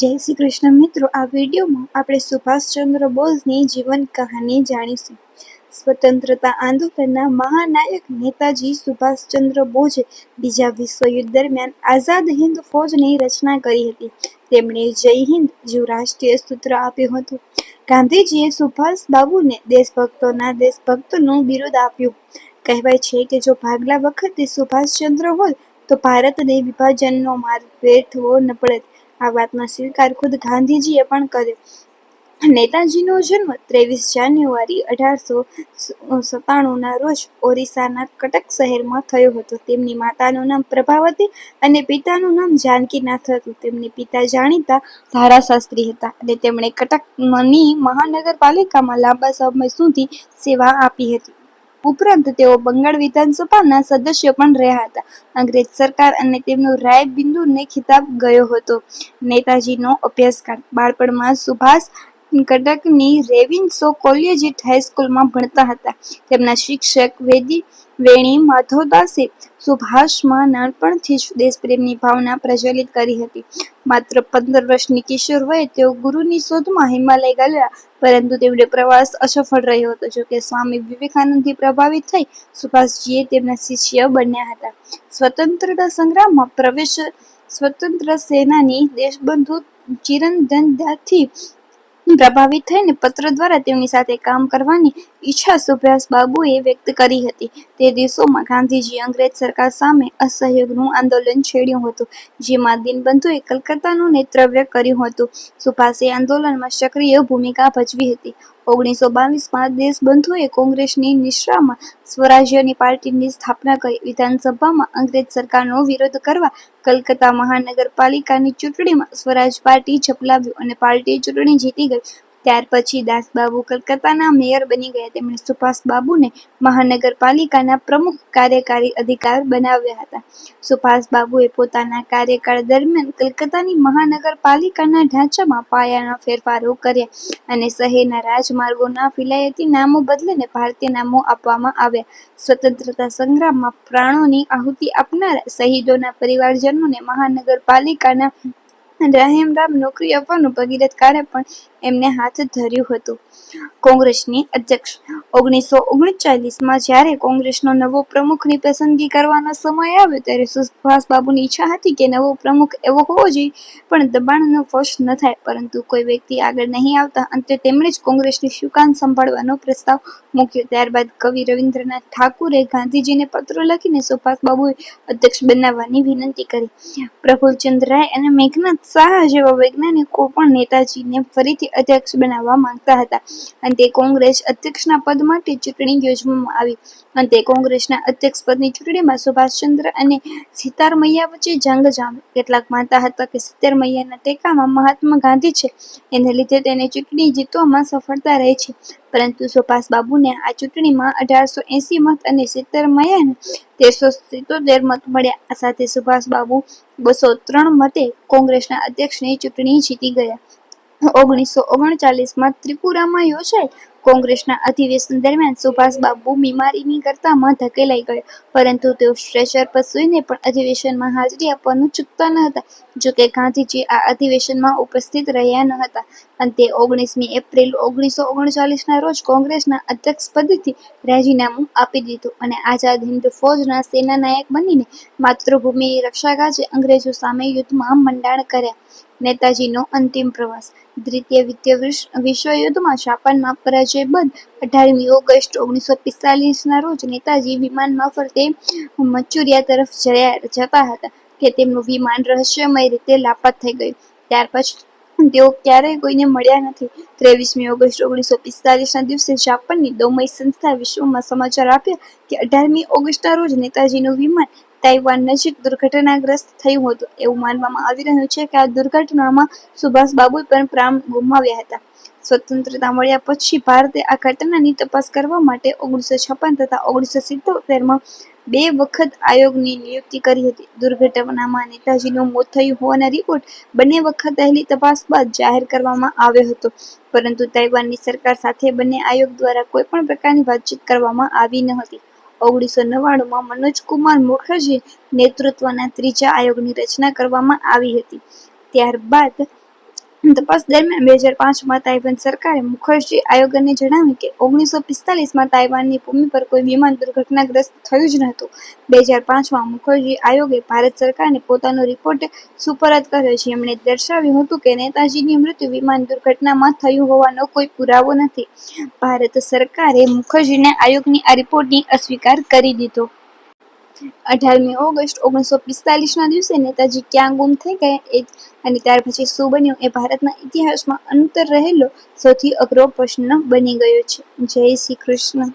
જય શ્રી કૃષ્ણ મિત્રો, આ વિડીયોમાં આપણે સુભાષચંદ્ર બોઝની જીવન કહાની જાણીશું. સ્વતંત્રતા આંદોલનના મહાનાયક નેતાજી સુભાષચંદ્ર બોઝે બીજા વિશ્વયુદ્ધ દરમિયાન આઝાદ હિન્દ ફૌજની રચના કરી હતી. તેમણે જય હિન્દ જેવું રાષ્ટ્રીય સૂત્ર આપ્યું હતું. ગાંધીજીએ સુભાષ બાબુને દેશભક્તોના દેશભક્તનું બિરુદ આપ્યું. કહેવાય છે કે જો ભાગલા વખતે સુભાષચંદ્ર હોય તો ભારતને વિભાજનનો માર્ગ વેઠવો ન પડત આ વાતનો સ્વીકાર ખુદ ગાંધીજીએ પણ કર્યો. નેતાજીનો જન્મ ત્રેવીસ જાન્યુઆરી અઢારસો સત્તાણુંના રોજ ઓરિસ્સાના કટક શહેરમાં થયો હતો. તેમની માતાનું નામ પ્રભાવતી અને પિતાનું નામ જાનકીનાથ હતું. તેમની પિતા જાણીતા ધારાશાસ્ત્રી હતા અને તેમણે કટકની મહાનગરપાલિકામાં લાંબા સમય સુધી સેવા આપી હતી. ઉપરાંત તેઓ બંગાળ વિધાનસભાના સદસ્ય પણ રહ્યા હતા. અંગ્રેજ સરકાર અને તેમનો રાય બિંદુને ખિતાબ ગયો હતો. નેતાજીનો અભ્યાસકાળ બાળપણમાં સુભાષ કટકની રેવિન્સો કોલેજિટ હાઈસ્કૂલમાં ભણતા હતા. તેમના શિક્ષક વેદી વેણી માધવદાસે સુભાષમાં નાનપણથી જ દેશપ્રેમની ભાવના પ્રજ્વલિત કરી હતી. માત્ર પંદર વર્ષની કિશોર વયે તેઓ ગુરુની શોધમાં હિમાલય ગયા પરંતુ તેમનો પ્રવાસ અસફળ રહ્યો હતો. જોકે સ્વામી વિવેકાનંદથી પ્રભાવિત થઈ સુભાષજીએ તેમના શિષ્ય બન્યા હતા. સ્વતંત્રતા સંગ્રામમાં પ્રવેશ, સ્વતંત્ર સેનાની દેશબંધુ ચિરંદનદાથી પ્રભાવિત થઈને પત્ર દ્વારા તેમની સાથે કામ કરવાની ઈચ્છા સુભાષ બાબુએ વ્યક્ત કરી હતી. તે દિવસોમાં ગાંધીજી અંગ્રેજ સરકાર સામે અસહયોગનું આંદોલન છેડ્યું હતું, જેમાં દિનબંધુએ કલકત્તાનું નેતૃત્વ કર્યું હતું. સુભાષે આંદોલનમાં સક્રિય ભૂમિકા ભજવી હતી. ઓગણીસો બાવીસમાં દેશબંધુએ કોંગ્રેસની નિશ્રામાં સ્વરાજ્યની પાર્ટીની સ્થાપના કરી. વિધાનસભામાં અંગ્રેજ સરકારનો વિરોધ કરવા કલકત્તા મહાનગરપાલિકાની ચૂંટણીમાં સ્વરાજ પાર્ટી ઝપલાવ્યું અને પાર્ટી ચૂંટણી જીતી ગઈ. ત્યાર પછી દાસબાબુ કલકત્તાના મેયર બની ગયા. તેમણે સુભાષબાબુને મહાનગરપાલિકાના પ્રમુખ કાર્યકારી અધિકાર બનાવ્યા હતા. સુભાષબાબુએ પોતાના કાર્યકાળ દરમિયાન કલકત્તાની મહાનગરપાલિકાના ઢાંચામાં પાયાના ફેરફારો કર્યા અને શહેરના રાજમાર્ગોના ફિલાયતી નામો બદલીને ભારતીય નામો આપવામાં આવ્યા. સ્વતંત્રતા સંગ્રામમાં પ્રાણોની આહુતિ આપનારા શહીદોના પરિવારજનોને મહાનગરપાલિકાના રાહેમરામ નોકરી આપવાનું ભગીરથ કાર્ય પણ એમને હાથ ધર્યું હતું. કોંગ્રેસની અધ્યક્ષ ઓગણીસો ઓગણચાલીસમાં જ્યારે કોંગ્રેસનો નવો પ્રમુખની પસંદગી કરવાનો સમય આવ્યો ત્યારે સુભાષબાબુની ઈચ્છા હતી કે નવો પ્રમુખ એવો હોવો જોઈએ, પણ દબાણનો વશ ન થાય, પરંતુ કોઈ વ્યક્તિ આગળ નહીં આવતા અંતે તેમણે જ કોંગ્રેસની સુકાન સંભાળવાનો પ્રસ્તાવ મૂક્યો. ત્યારબાદ કવિ રવિન્દ્રનાથ ઠાકુરે ગાંધીજીને પત્ર લખીને સુભાષબાબુએ અધ્યક્ષ બનાવવાની વિનંતી કરી. પ્રફુલ્લચંદ્ર રાય અને મેઘનાથ શાહ જેવા વૈજ્ઞાનિકો પણ નેતાજીને ફરીથી અધ્યક્ષ બનાવવા માંગતા હતા. અંતે કોંગ્રેસ અધ્યક્ષના પદ માટે ચૂંટણી યોજવામાં આવી. અંતે કોંગ્રેસના અધ્યક્ષ પદની ચૂંટણીમાં સુભાષચંદ્ર અને સિતારમૈયા વચ્ચે જંગ જામ્યો. કેટલાક માનતા હતા કે સીતારમૈયાના ટેકામાં મહાત્મા ગાંધી છે. એને લીધે તેને ચૂંટણી જીતવામાં સફળતા રહે છે. પરંતુ સુભાષ બાબુને આ ચૂંટણીમાં અઢારસો એસી મત અને સિત્તેર સિત્તેરમૈયાને તેરસો સિત્તોતેર મત મળ્યા. આ સાથે સુભાષ બાબુ બસો ત્રણ મતે કોંગ્રેસના અધ્યક્ષની ચૂંટણી જીતી ગયા. ઓગણીસો ઓગણચાલીસમાં ત્રિપુરામાં યોજાયેલ કોંગ્રેસના અધિવેશન દરમિયાન સુભાષબાબુ બીમારીની કરતામાં ધકેલાઈ ગયો પરંતુ તેઓ સ્ટ્રેચર પર સૂઈને પણ અધિવેશનમાં હાજરી આપવાનું ચૂકતા ન હતા જોકે ગાંધીજી આ અધિવેશનમાં ઉપસ્થિત રહ્યા ન હતા. અંતે ઓગણીસમી એપ્રિલ ઓગણીસો ઓગણચાલીસના રોજ કોંગ્રેસના અધ્યક્ષ પદેથી રાજીનામું આપી દીધું અને આઝાદ હિન્દ ફૌજના સેનાનાયક બનીને માતૃભૂમિ રક્ષા કાજે અંગ્રેજો સામે યુદ્ધમાં મંડાણ કર્યા. નેતાજીનો અંતિમ પ્રવાસ. દ્વિતીય વિશ્વયુદ્ધમાં જાપાનમાં પરાજય બાદ અઢારમી ઓગસ્ટ ઓગણીસો પિસ્તાલીસના રોજ નેતાજી વિમાન મારફતે મચુરિયા તરફ જયા, જતા હતા કે તેમનું વિમાન રહસ્યમય રીતે લાપત થઈ ગયું. ત્યાર પછી તેઓ ક્યારેય કોઈને મળ્યા નથી. ત્રેવીસમી ઓગસ્ટ ઓગણીસો પિસ્તાલીસના દિવસે જાપાનની દોમઈ સંસ્થા વિશ્વમાં સમાચાર આપ્યા કે અઢારમી ઓગસ્ટના રોજ નેતાજીનું વિમાન તાઇવાન નજીક દુર્ઘટનાગ્રસ્ત થયું હતું. એવું માનવામાં આવી રહ્યું છે કે આ દુર્ઘટનામાં સુભાષ બાબુ પણ પ્રાણ ગુમાવ્યા હતા. સ્વતંત્રતા મળ્યા પછી ભારતે આ ઘટનાની તપાસ કરવા માટે ઓગણીસો છપ્પન તથા ઓગણીસો સિત્તોતેરમાં બે વખત આયોગની નિયુક્તિ કરી હતી. દુર્ઘટનામાં નેતાજીનું મોત થયું હોવાના રિપોર્ટ બંને વખત પહેલી તપાસ બાદ જાહેર કરવામાં આવ્યો હતો. પરંતુ તાઇવાનની સરકાર સાથે બંને આયોગ દ્વારા કોઈ પણ પ્રકારની વાતચીત કરવામાં આવી ન હતી. ઓગણીસો નવ્વાણુંમાં મનોજકુમાર મુખર્જી નેતૃત્વના ત્રીજા આયોગની રચના કરવામાં આવી હતી. ત્યારબાદ તપાસ દરમિયાન બે હજાર પાંચમાં તાઇવાન સરકારે મુખર્જી આયોગને જણાવ્યું કે ઓગણીસો પિસ્તાલીસમાં તાઇવાનની ભૂમિ પર કોઈ વિમાન દુર્ઘટનાગ્રસ્ત થયું જ નહોતું. બે હજાર પાંચમાં મુખર્જી આયોગે ભારત સરકારને પોતાનો રિપોર્ટ સુપરત કર્યો છે એમણે દર્શાવ્યું હતું કે નેતાજીની મૃત્યુ વિમાન દુર્ઘટનામાં થયું હોવાનો કોઈ પુરાવો નથી. ભારત સરકારે મુખર્જીને આયોગની આ રિપોર્ટની અસ્વીકાર કરી દીધો. અઢારમી ઓગસ્ટ ઓગણીસો પિસ્તાલીસના દિવસે નેતાજી ક્યાં ગુમ થઈ ગયા એ અને ત્યાર પછી શું બન્યું એ ભારતના ઇતિહાસમાં અંતર રહેલો સૌથી અઘરો પ્રશ્ન બની ગયો છે. જય શ્રી કૃષ્ણ.